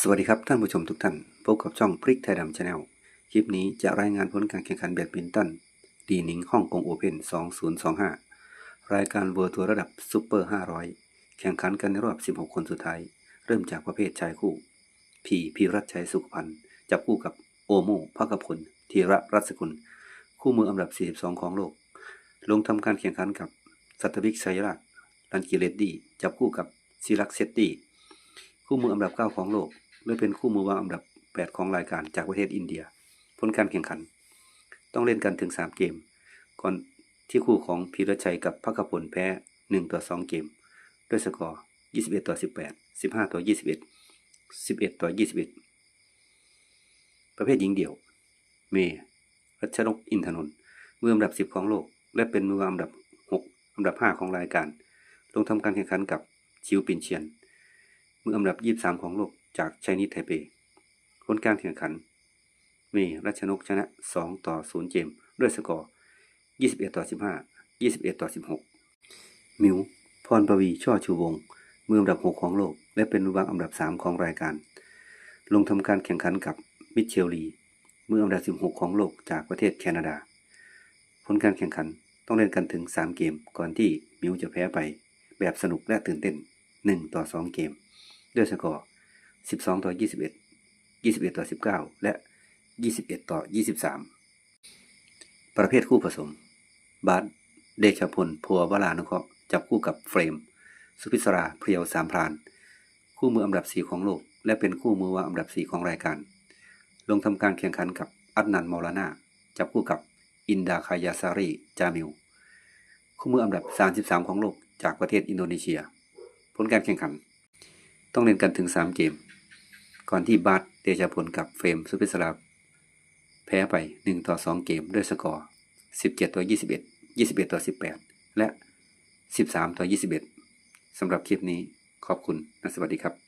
สวัสดีครับท่านผู้ชมทุกท่าน พบกับช่องพริกไทยดำชาแนลคลิปนี้จะรายงานผลการแข่งขันแบดมินตันดีนิงฮ่องกงโอเพ่น2025 รายการเวอร์ทัวร์ระดับซูเปอร์ 500 แข่งขันกันในรอบ 16 คนสุดท้าย เริ่มจากประเภทชายคู่ พีพีรัชชัยสุขพันธ์จับคู่กับโอโมภกพลธีระรัศกุล คู่มืออันดับ 42 ของโลก ลงทำการแข่งขันกับสัตวิกชัยราลันกิเลดดีจับคู่กับซิลักเซตตี้คู่มืออันดับ 9 ของโลก และเป็นคู่มือวางอันดับ 8 ของรายการจากประเทศอินเดีย ผลการแข่งขัน ต้องเล่นกันถึง 3 เกม ก่อนที่คู่ของพีรชัยกับพักขพลแพ้ 1 ต่อ 2 เกม ด้วยสกอร์ 21 ต่อ 18 15 ต่อ 21 11 ต่อ 21 ประเภทหญิงเดี่ยว เมย์รัชนกอินทนนท์มืออันดับ 10 ของโลก และเป็นมือวาอันดับ 6 อันดับ 5 ของรายการ ลงทำการแข่งขันกับชิวปินเชียน มืออันดับ 23 ของโลก จากไชนีสไทเปผลการแข่งขัน มีรัชนกชนะ 2 ต่อ 0เกมด้วยสกอร์ 21 ต่อ 15 21 ต่อ 16 มิว พรปวี ช่อชูวง มืออันดับ 6 ของโลก และเป็นมือวางอันดับ 3 ของรายการ ลงทำการแข่งขันกับมิเชลลี มืออันดับ 16 ของโลกจากประเทศแคนาดา ผลการแข่งขันต้องเล่นกันถึง 3 เกม ก่อนที่มิวจะแพ้ไป แบบสนุกและตื่นเต้น 1 ต่อ 2 เกม ด้วยสกอร์ 12 ต่อ 21 21 ต่อ 19 และ 21 ต่อ 23 ประเภทคู่ผสม บาสเดชพลพัววรานุเคราะห์จับคู่กับเฟรม สุพิศราเพรียวสามพราน คู่มืออันดับ4ของโลก และเป็นคู่มือว่าอันดับ4ของรายการ ลงทำการแข่งขันกับอัดนันมอลานาจับคู่กับอินดาคายาซารีจามิลคู่มืออันดับ 33 ของโลกจากประเทศอินโดนีเซีย ผลการแข่งขัน ต้องเล่นกันถึง 3 เกม ก่อนที่บัตเดชาพลกับเฟรมสุพิศราแพ้ไป 1 ต่อ 2 เกมด้วยสกอร์ 17 ต่อ 21 21 ต่อ 18 และ 13 ต่อ 21สำหรับคลิปนี้ขอบคุณและสวัสดีครับ